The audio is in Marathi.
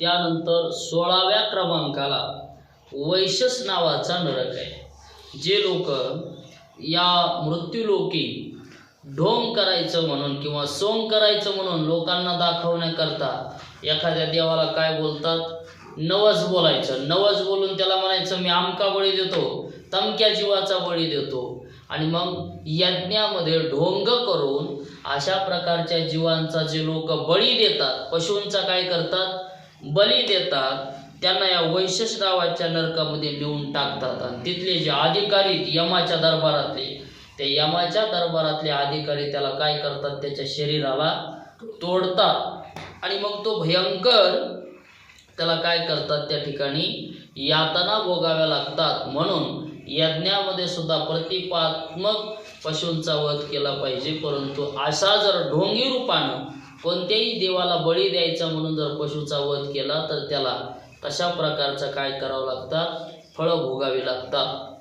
त्यानंतर सोळाव्या क्रमांकाला वैशस नावाचा नरक आहे. जे लोक या मृत्यूलोकी ढोंग करायचं म्हणून किंवा सोंग करायचं म्हणून लोकांना दाखवण्याकरता एखाद्या देवाला काय बोलतात? नवस बोलायचं. नवस बोलून त्याला म्हणायचं मी आमका बळी देतो तमक्या जीवाचा बळी देतो. आणि मग यज्ञामध्ये ढोंग करून अशा प्रकारच्या जीवांचा जे लोक बळी देतात पशूंचा काय करतात? बळी देतात त्यांना या वैशेष नावाच्या नरकामध्ये नेऊन टाकतात. आणि तिथले जे अधिकारी यमाच्या दरबारातले ते यमाच्या दरबारातले अधिकारी त्याला काय करतात? त्याच्या शरीराला तोडतात. आणि मग तो भयंकर त्याला काय करतात? त्या ठिकाणी यातना भोगाव्या लागतात. म्हणून यज्ञामध्ये सुद्धा प्रतिपात्मक पशूंचा वध केला पाहिजे. परंतु असा जर ढोंगी रूपानं कोणत्याही देवाला बळी द्यायचा म्हणून जर पशुचा वध केला तर त्याला तशा प्रकारचं काय करावं लागतात फळं भोगावी लागतात.